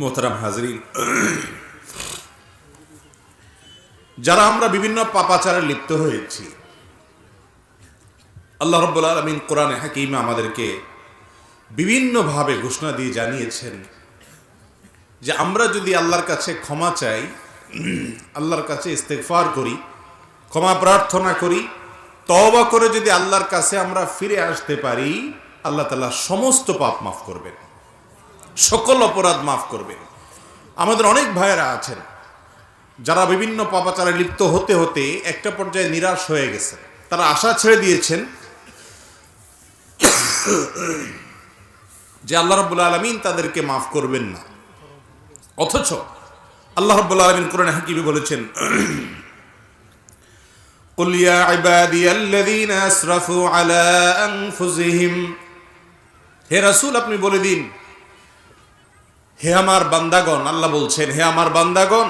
মোহতারাম হাজরিন। যারা আমরা বিভিন্ন পাপাচারে লিপ্ত হয়েছি, আল্লাহ রব্বুল আলমিন কোরআনে হাকিম আমাদেরকে বিভিন্নভাবে ঘোষণা দিয়ে জানিয়েছেন যে আমরা যদি আল্লাহর কাছে ক্ষমা চাই, আল্লাহর কাছে ইস্তেকফার করি, ক্ষমা প্রার্থনা করি, তওবা করে যদি আল্লাহর কাছে আমরা ফিরে আসতে পারি, আল্লাহ তালা সমস্ত পাপ মাফ করবেন। সকল অপরাধ মাফ করবেন আমাদের অনেক ভাইয়েরা আছেন যারা বিভিন্ন পাপাচারে লিপ্ত হতে হতে একটা পর্যায়ে নিরাশ হয়ে গেছে তারা আশা ছেড়ে দিয়েছেন যে আল্লাহ রব্বুল আলমিন তাদেরকে মাফ করবেন না অথচ আল্লাহ রব্বুল আলমিন কোরআন হাকিমে বলেছেন قل يا عبادي الذين اسرفوا على انفسهم হে রাসূল আপনি বলে দিন হে আমার বান্দাগণ, আল্লাহ বলছেন, হে আমার বান্দাগণ,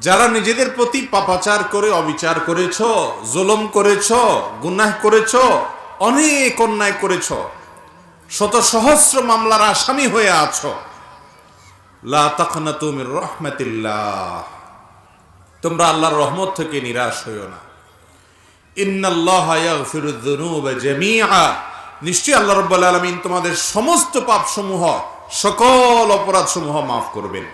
যারা নিজেদের প্রতি পাপাচার করে, অবিচার করেছ, জুলুম করেছ, গুনাহ করেছ, অনেক অন্যায় করেছ, শত সহস্র মামলার আসামি হয়ে আছো। লা তাকনাতু মির রাহমাতিল্লাহ। তোমরা আল্লাহর রহমত থেকে নিরাশ হইও না। নিশ্চয়ই আল্লাহ রাব্বুল আলামিন তোমাদের সমস্ত পাপসমূহ সকল অপরাধ সমূহ মাফ করবেন।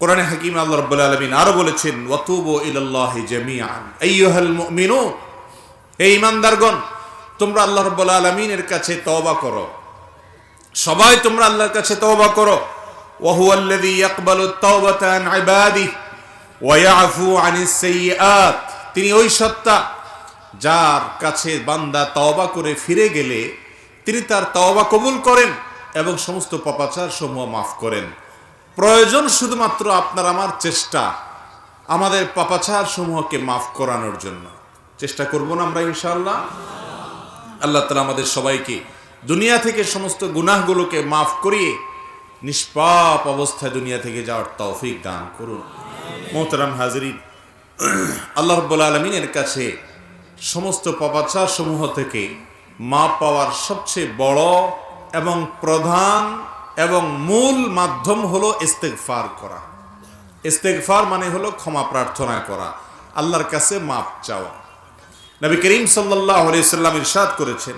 কোরআনে হাকিম আল্লাহ রাব্বুল আলামিন আরও বলেছেন, ওয়াতুবু ইলাল্লাহি জামিআন। আইয়ুহাল মুমিনুন, হে ঈমানদারগণ, তোমরা আল্লাহ রাব্বুল আলামিনের কাছে তওবা করো। সবাই তোমরা আল্লাহর কাছে তওবা করো। ইয়াকবালুত তাওবাতা আন ইবাদিহি ওয়া ইয়াফু আনিস তিনি ওই সত্তা যার কাছে বান্দা তওবা করে ফিরে গেলে তিনি তার তওবা কবুল করেন। এবং সমস্ত পাপাচার সমূহ মাফ করেন। প্রয়োজন শুধুমাত্র আপনার আমার চেষ্টা, আমাদের পাপাচার সমূহকে মাফ করানোর জন্য। চেষ্টা করব না আমরা, ইনশাআল্লাহ? আল্লাহ তালা আমাদের সবাইকে দুনিয়া থেকে সমস্ত গুনাহগুলোকে মাফ করিয়ে নিষ্পাপ অবস্থায় দুনিয়া থেকে যাওয়ার তৌফিক দান করুন। মোহতারাম হাজরিন, আল্লাহ রব্বুল আলমিনের কাছে সমস্ত পাপাচার সমূহ থেকে মাপ পাওয়ার সবচেয়ে বড় এবং প্রধান এবং মূল মাধ্যম হলো ইস্তেকফার করা। ইস্তেকফার মানে হলো ক্ষমা প্রার্থনা করা, আল্লাহর কাছে মাপ চাওয়া। নবী করিম সাল্লাহ সাল্লাম ইরশাদ করেছেন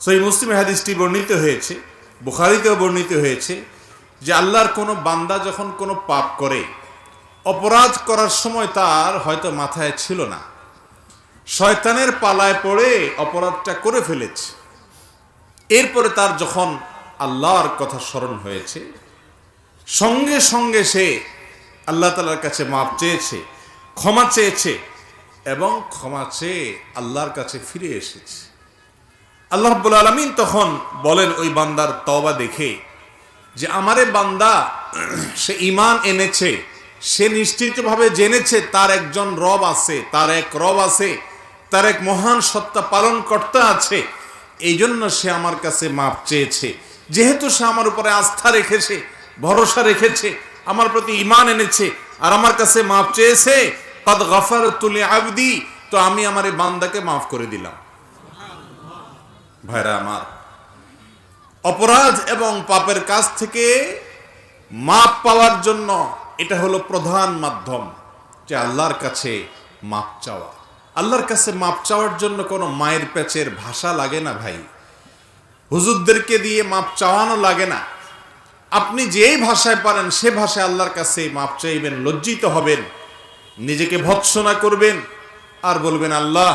সই মুসলিম হাদিসটি বর্ণিত হয়েছে, বুখারিতেও বর্ণিত হয়েছে যে আল্লাহর কোনো বান্দা যখন কোনো পাপ করে, অপরাধ করার সময় তার হয়তো মাথায় ছিল না। শয়তানের পালায় পড়ে অপরাধটা করে ফেলেছে। এরপরে তার যখন আল্লাহর কথা স্মরণ হয়েছে, সঙ্গে সঙ্গে সে আল্লাহ তালার কাছে মাপ চেয়েছে, ক্ষমা চেয়েছে এবং ক্ষমা চেয়ে আল্লাহর কাছে ফিরে এসেছে। আল্লাহ রব্বুল আলমিন তখন বলেন, ওই বান্দার তবা দেখে যে আমারে বান্দা সে ইমান এনেছে, সে নিশ্চিতভাবে জেনেছে তার একজন রব আছে, তার এক রব আছে, তার এক মহান সত্তা পালন কর্তা আছে এই জন্য সে আমার কাছে মাপ চেয়েছে। যেহেতু সে আমার উপরে আস্থা রেখেছে, ভরসা রেখেছে, আমার প্রতি ইমান এনেছে, আর আমার কাছে মাপ চেয়েছে, কদ গফার তুলে আবদি তো আমি আমার এই বান্দাকে মাফ করে দিলাম। ভাইরা আমার, অপরাধ এবং পাপের কাছ থেকে মাপ পাওয়ার জন্য এটা হলো প্রধান মাধ্যম যে আল্লাহর কাছে মাপ চাওয়া। আল্লাহর কাছে মাপ চাওয়ার জন্য কোনো মায়ের প্যাচের ভাষা লাগে না ভাই। হুজুরদেরকে দিয়ে মাপ চাওয়ানো লাগে না। আপনি যেই ভাষায় পারেন, সে ভাষায় আল্লাহর কাছে মাপ চাইবেন, লজ্জিত হবেন, নিজেকে ভৎসনা করবেন আর বলবেন, আল্লাহ,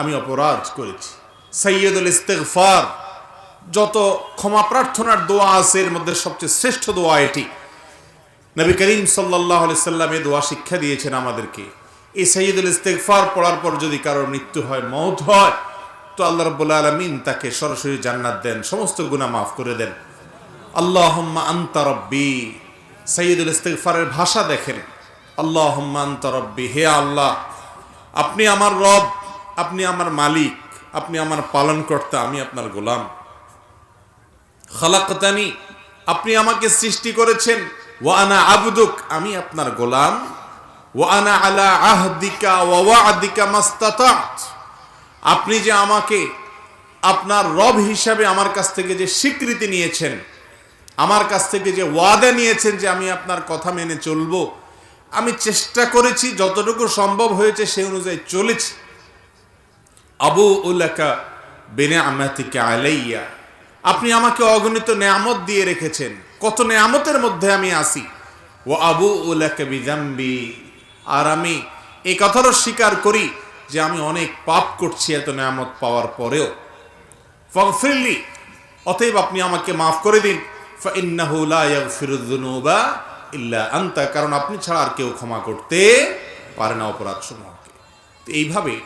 আমি অপরাধ করেছি। সৈয়দুল ইস্তেগফার, যত ক্ষমা প্রার্থনার দোয়া আছে, এর মধ্যে সবচেয়ে শ্রেষ্ঠ দোয়া এটি। নবী করিম সাল্লাহ সাল্লাম এ দোয়া শিক্ষা দিয়েছেন আমাদেরকে। এই সৈয়দুল ইস্তেগফার পড়ার পর যদি কারোর মৃত্যু হয় মৌত হয়, তো আল্লাহ রব্বুল্লা আলমিন তাকে সরাসরি জান্নাত দেন, সমস্ত গুণা মাফ করে দেন। আল্লাহ আন্তা রব্বি। সৈয়দুল ইস্তেগফারের ভাষা দেখেন। আল্লাহ আন্তা রব্বি। হে আল্লাহ, আপনি আমার রব, আপনি আমার মালিক, আপনি আমার পালনকর্তা, আমি আপনার গোলাম। খালাকতানি, আপনি আমাকে সৃষ্টি করেছেন। ওয়ানা আবুদুক, আমি আপনার গোলাম। আলা আপনি যে আমাকে আপনার রব হিসাবে আমার কাছ থেকে যে স্বীকৃতি নিয়েছেন, আমার কাছ থেকে যে ওয়াদা নিয়েছেন যে আমি আপনার কথা মেনে চলবো, আমি চেষ্টা করেছি, যতটুকু সম্ভব হয়েছে সেই অনুযায়ী চলেছি। আবু উল্লাকা বেনে আমাতিকে আলাইয়া। আপনি আমাকে অগণিত নেয়ামত দিয়ে রেখেছেন। কত নেয়ামতের মধ্যে আমি আসি ও আবু উল্লাকা বিজাম্বি আর আমি এই কথারও স্বীকার করি যে আমি অনেক পাপ করছি এত নেয়ামত পাওয়ার পরেও। ফগফিরলি অতএব আপনি আমাকে মাফ করে দিন। ইল্লা আনতা, কারণ আপনি ছাড়া আর কেউ ক্ষমা করতে পারে না অপরাধ সমূহকে এইভাবে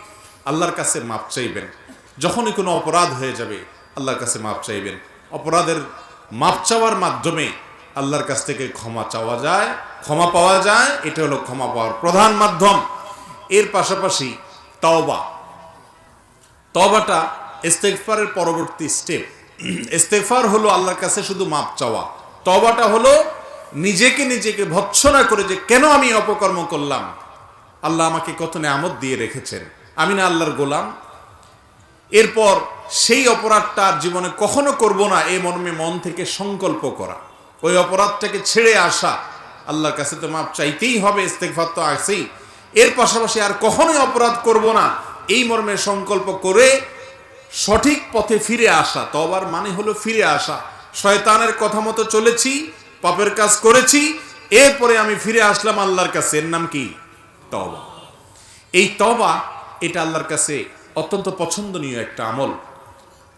আল্লাহর কাছে মাপ চাইবেন। যখনই কোনো অপরাধ হয়ে যাবে, আল্লাহর কাছে মাপ চাইবেন। অপরাধের মাপ চাওয়ার মাধ্যমে আল্লাহর কাছ থেকে ক্ষমা চাওয়া যায়, ক্ষমা পাওয়া যায়, এটা হলো ক্ষমা পাওয়ার প্রধান মাধ্যম। এর পাশাপাশি তওবা। তবাটা ইস্তেগফারের পরবর্তী স্টেপ ইস্তেগফার হলো আল্লাহর কাছে শুধু মাপ চাওয়া। তবাটা হলো নিজেকে নিজেকে ভৎসনা করে যে, কেন আমি অপকর্ম করলাম? আল্লাহ আমাকে কত নেয়ামত দিয়ে রেখেছেন। আমি না আল্লাহর গোলাম। এরপর সেই অপরাধটা আর জীবনে কখনো করব না। এই মর্মে মন থেকে সংকল্প করা। ওই অপরাধটাকে ছেড়ে আসা। আল্লাহর কাছে তো মাপ চাইতেই হবে, ইস্তেগফার তো আছেই। এর পাশাপাশি আর কখনোই অপরাধ করব না। এই মর্মে সংকল্প করে সঠিক পথে ফিরে আসা। তবার মানে হলো ফিরে আসা। শয়তানের কথা মতো চলেছি, পাপের কাজ করেছি, এরপরে আমি ফিরে আসলাম আল্লাহর কাছে। এর নাম কি? তবা এই তবা এটা আল্লাহর কাছে অত্যন্ত পছন্দনীয় একটা আমল।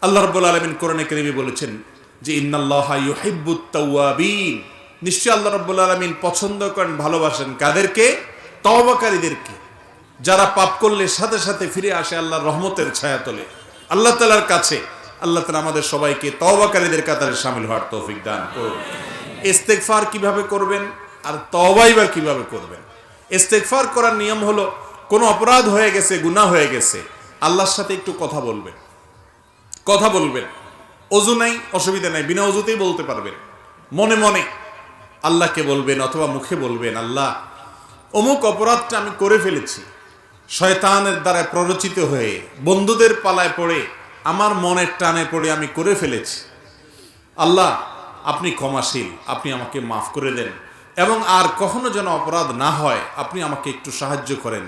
আল্লাহ রব্বুল আলমিন কোরআনে কেরিমে বলেছেন যে ইন্নাল্লাহ ইউহিব্বুত তাওয়াবিন। নিশ্চয়ই আল্লাহ রব্বুল আলমিন পছন্দ করেন, ভালোবাসেন কাদেরকে? তওবাকারীদেরকে। যারা পাপ করলে সাথে সাথে ফিরে আসে আল্লাহর রহমতের ছায়া তোলে আল্লাহ তালার কাছে, আল্লাহ তালা আমাদের সবাইকে তওবাকারীদের কাতারে সামিল হওয়ার তৌফিক দান করুন। ইস্তেগফার কীভাবে করবেন আর তওবাইবার কীভাবে করবেন? ইস্তেগফার করার নিয়ম হলো, কোনো অপরাধ হয়ে গেছে, গুনাহ হয়ে গেছে, আল্লাহর সাথে একটু কথা বলবেন। কথা বলবেন। অজু নাই, অসুবিধা নাই, বিনা অজুতেই বলতে পারবেন মনে মনে আল্লাহকে বলবেন অথবা মুখে বলবেন, আল্লাহ, অমুক অপরাধটা আমি করে ফেলেছি। শয়তানের দ্বারা প্ররোচিত হয়ে, বন্ধুদের পালায় পড়ে, আমার মনের টানে পড়ে আমি করে ফেলেছি। আল্লাহ, আপনি ক্ষমাশীল, আপনি আমাকে মাফ করে দেন। এবং আর কখনো যেন অপরাধ না হয়, আপনি আমাকে একটু সাহায্য করেন।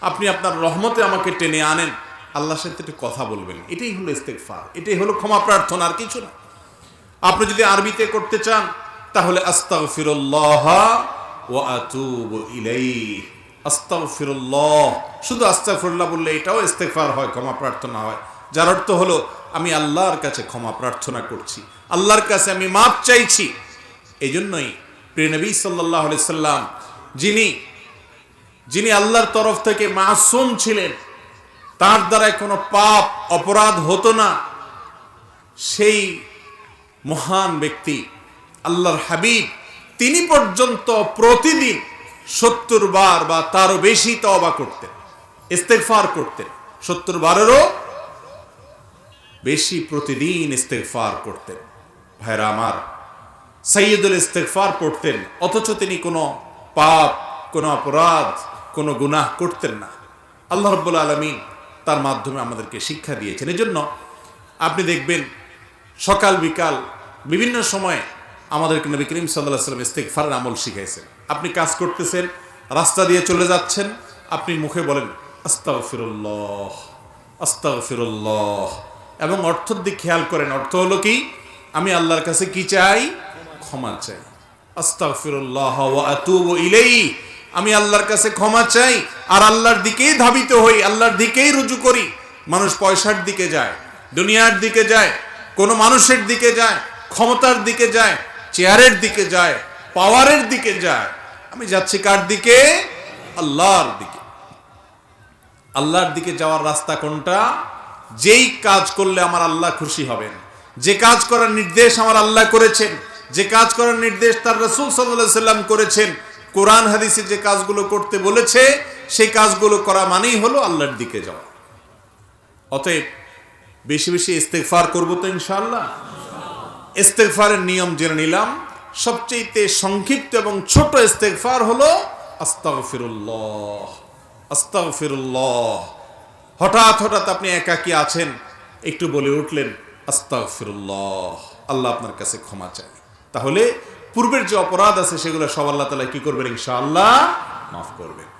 আপনি আপনার রহমতে আমাকে টেনে আনেন। আল্লাহর সাথে একটু কথা বলবেন। এটাই হলো ইস্তেকফার এটাই হলো ক্ষমা প্রার্থনা, আর কিছু না। আপনি যদি আরবিতে করতে চান, তাহলে আস্তাগফিরুল্লাহ ওয়া আতুবু ইলাইহি। আস্তাগফিরুল্লাহ, শুধু আস্তাগফিরুল্লাহ বললে এটাও ইস্তেগফার হয়, ক্ষমা প্রার্থনা হয়। যার অর্থ হলো, আমি আল্লাহর কাছে ক্ষমা প্রার্থনা করছি। আল্লাহর কাছে আমি মাপ চাইছি। এই জন্যই প্রিয় নবী সাল্লাহ সাল্লাম, যিনি যিনি আল্লাহর তরফ থেকে মাসুম ছিলেন তার দ্বারা কোনো পাপ, অপরাধ হতো না। সেই মহান ব্যক্তি, আল্লাহর হাবিব, তিনি পর্যন্ত প্রতিদিন সত্তর বার বা তারও বেশি তবা করতেন, ইস্তেগফার করতেন, সত্তর বারেরও বেশি প্রতিদিন ইস্তেগফার করতেন। ভাইরা আমার সৈয়দুল ইস্তেগফার পড়তেন, অথচ তিনি কোনো পাপ, কোনো অপরাধ, কোনো গুনাহ করতেন না। আল্লাহ রব্বুল আলমিন তার মাধ্যমে আমাদেরকে শিক্ষা দিয়েছেন। এই জন্য আপনি দেখবেন সকাল, বিকাল বিভিন্ন সময়ে আমাদেরকে নবী করিম সাল্লাহ সাল্লাম ইস্তেকফারের আমল শিখাইছেন। আপনি কাজ করতেছেন, রাস্তা দিয়ে চলে যাচ্ছেন, আপনি মুখে বলেন, আস্তাগফিরুল্লাহ আস্তাগফিরুল্লাহ। এবং অর্থর দিক খেয়াল করেন, অর্থ হলো কি? আমি আল্লাহর কাছে কি চাই? ক্ষমা চাই। আস্তাগফিরুল্লাহ ওয়া আতুবু ইলাইহি। আমি আল্লাহর কাছে ক্ষমা চাই আর আল্লাহর দিকেই ধাবিত হই, আল্লাহর দিকেই রুজু করি। মানুষ পয়সার দিকে যায়, দুনিয়ার দিকে যায়, কোনো মানুষের দিকে যায়, ক্ষমতার দিকে যায়, চেয়ারের দিকে যায়, পাওয়ারের দিকে যায়। আমি যাচ্ছি কার দিকে? আল্লাহর দিকে। আল্লাহর দিকে যাওয়ার রাস্তা কোনটা? যেই কাজ করলে আমার আল্লাহ খুশি হবেন। যে কাজ করার নির্দেশ আমার আল্লাহ করেছেন। যে কাজ করার নির্দেশ তার রসুল সাল্লাহ সাল্লাম করেছেন। কোরআন হাদিসে যে কাজগুলো করতে বলেছে, সেই কাজগুলো করা মানেই হলো আল্লাহর দিকে যাওয়া। অতএব বেশি বেশি ইস্তেকফার করব তো ইনশাআল্লাহ। ইস্তেকফারের নিয়ম জেনে নিলাম। সবচেয়ে সংক্ষিপ্ত এবং ছোট ইস্তেকফার হলো আস্তাগফিরুল্লাহ। আস্তাগফিরুল্লাহ। হঠাৎ হঠাৎ আপনি একাকী আছেন, একটু বলে উঠলেন, আস্তাগফিরুল্লাহ। আল্লাহ আপনার কাছে ক্ষমা চাই তাহলে পূর্বের যে অপরাধ আছে সেগুলো সব আল্লাহ তালা কি করবেন? ইনশাআল্লাহ মাফ করবেন।